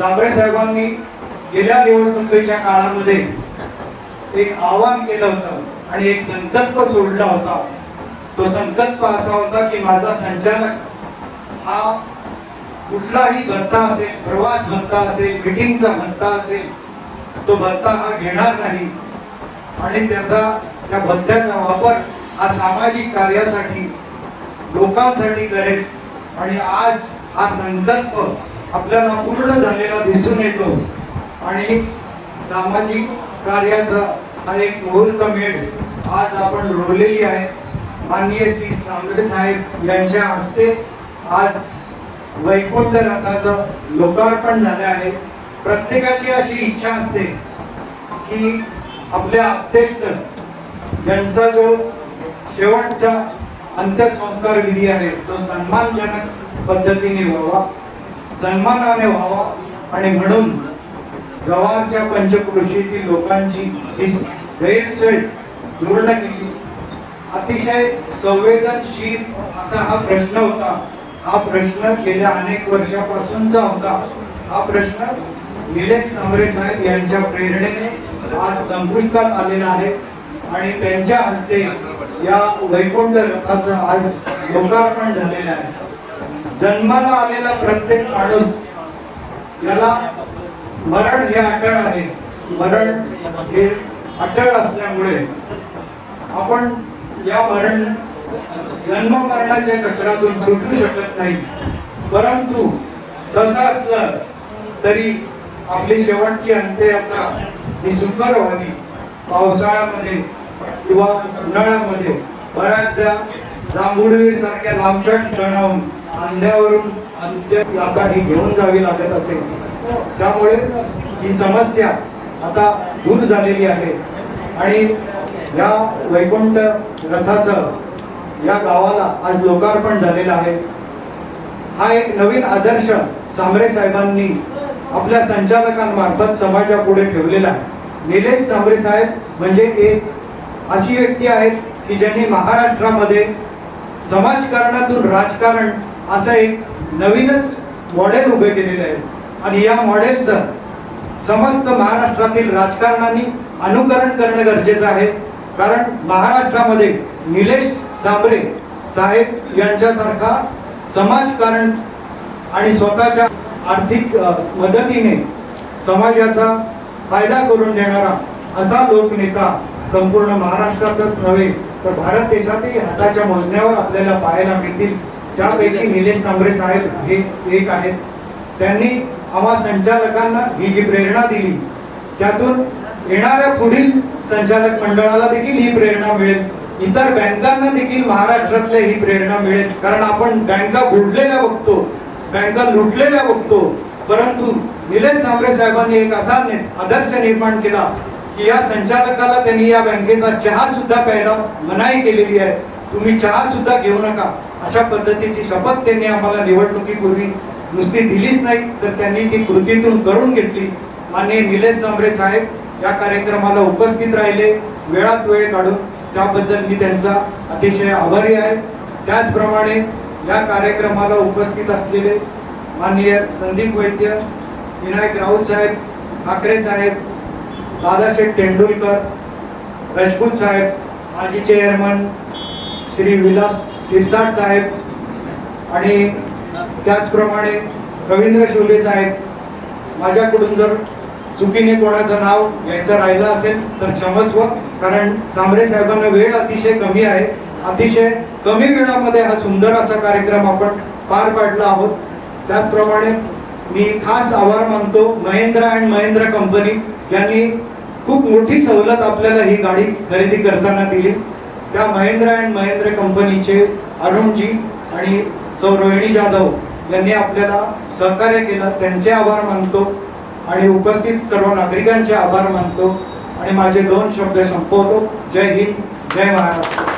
सांबरे साहेबांनी गेल्या निवडणुकीच्या काळामध्ये एक आवाहन केलं होतं आणि एक संकल्प सोडला होता. तो संकल्प असा होता की माझा संचालक हा कुठलाही भत्ता असेल प्रवास भत्ता असेल मिटिंगचा भत्ता असेल तो भत्ता हा घेणार नाही. आणि त्याचा त्या भत्त्याचा वापर हा सामाजिक कार्यासाठी लोकांसाठी करेल. आणि आज हा संकल्प आपल्याला पूर्ण झालेला दिसून येतो. आणि सामाजिक कार्याचा हा एक मुहूर्त मेढ आज आपण रोवलेली आहे. माननीय श्री सांगडे साहेब यांच्या हस्ते आज वैकुंठ रथाचं लोकार्पण झाले आहे. प्रत्येकाची अशी इच्छा असते की आपल्या आप्तेष्ट यांचा जो शेवटचा अंत्यसंस्कार विधी आहे तो सन्मानजनक पद्धतीने व्हावा. सन्मानाने व्हावा आणि म्हणून जव्हारच्या पंचक्रोशीतील लोकांची ही गैरसोय पूर्ण केली. अतिशय संवेदनशील असा हा प्रश्न होता. हा प्रश्न गेल्या अनेक वर्षापासूनचा होता. हा प्रश्न निलेश सांबरे साहेब यांच्या प्रेरणेने आज संपुष्टात आलेला आहे आणि त्यांच्या हस्ते या वैकुंठ रथाचं आज लोकार्पण झालेलं आहे. जन्माला आलेला प्रत्येक माणूस याला मरण हे अटळ आहे. मरण हे अटळ असल्यामुळे आपण या मरण जन्म मरणाच्या चक्रातून सुटू शकत नाही. परंतु तसं असलं तरी आपली शेवटची अंत्ययात्रा ही सुकर व्हावी. पावसाळ्यामध्ये किंवा उन्हाळ्यामध्ये बऱ्याचदा जांभूळवीर सारख्या लांबच्या ठिकाणाहून अंध्यावरून आता ही घेऊन जावी लागत असेल त्यामुळे ही समस्या आता दूर झालेली आहे. आणि या वैकुंठ रथाचं या गावाला आज लोकार्पण झालेलं आहे. हा एक नवीन आदर्श सांबरे साहेबांनी आपल्या संचालकांमार्फत समाजापुढे ठेवलेला आहे. निलेश सांबरे साहेब म्हणजे एक अशी व्यक्ती आहेत की ज्यांनी महाराष्ट्रामध्ये समाजकारणातून राजकारण असं एक नवीनच मॉडेल उभे केलेले आहे आणि या मॉडेलचं समस्त महाराष्ट्रातील राजकारणाने अनुकरण करणं गरजेचं आहे. कारण महाराष्ट्रामध्ये निलेश साबरे साहेब यांच्यासारखा समाजकारण आणि स्वतःच्या आर्थिक मदतीने समाजाचा फायदा करून देणारा असा लोकनेता संपूर्ण महाराष्ट्रातच नव्हे तर भारत देशातही हाताच्या मोजण्यावर आपल्याला पाहायला मिळतील. त्यापैकी निलेश सांबरे साहेब हे एक आहेत. त्यांनी आम्हा संचालकांना ही जी प्रेरणा दिली त्यातून येणाऱ्या पुढील संचालक मंडळाला देखील ही प्रेरणा मिळेल. इतर बँकांना देखील महाराष्ट्रातल्या ही प्रेरणा मिळेल. कारण आपण बँका बुडलेल्या बघतो बँका लुटलेल्या बघतो. परंतु निलेश सांबरे साहेबांनी एक असा आदर्श निर्माण केला की या संचालकाला त्यांनी या बँकेचा चहा सुद्धा प्यायला मनाई केलेली आहे. तुम्ही चहा सुद्धा घेऊ नका. अशा पद्धतीची शपथ त्यांनी आम्हाला निवडणुकीपूर्वी नुसती दिलीच नाही तर त्यांनी ती कृतीतून करून घेतली. माननीय निलेश सांबरे साहेब या कार्यक्रमाला उपस्थित राहिले वेळात वेळ काढून त्याबद्दल मी त्यांचा अतिशय आभारी आहे. त्याचप्रमाणे या कार्यक्रमाला उपस्थित असलेले माननीय संदीप वैद्य विनायक राऊत साहेब ठाकरे साहेब दादाशेठ तेंडुलकर राजपूत साहेब माजी चेअरमन श्री विलास शिरसाट साहेब आणि त्याचप्रमाणे रवींद्र शोले साहेब. माझ्याकडून जर चुकीने कोणाचं नाव घ्यायचं राहिलं असेल तर क्षमस्व कारण सांबरे साहेबांना वेळ अतिशय कमी आहे. अतिशय कमी वेळामध्ये हा सुंदर असा कार्यक्रम आपण पार पाडला आहोत. त्याचप्रमाणे मी खास आभार मानतो महेंद्रा अँड महेंद्र कंपनी ज्यांनी खूप मोठी सवलत आपल्याला ही गाडी खरेदी करताना दिली. त्या महेंद्र अँड महेंद्र कंपनीचे अरुणजी आणि सौ रोहिणी जाधव यांनी आपल्याला सहकार्य केलं. त्यांचे आभार मानतो आणि उपस्थित सर्व नागरिकांचे आभार मानतो. आणि माझे दोन शब्द संपवतो. जय हिंद जय महाराष्ट्र.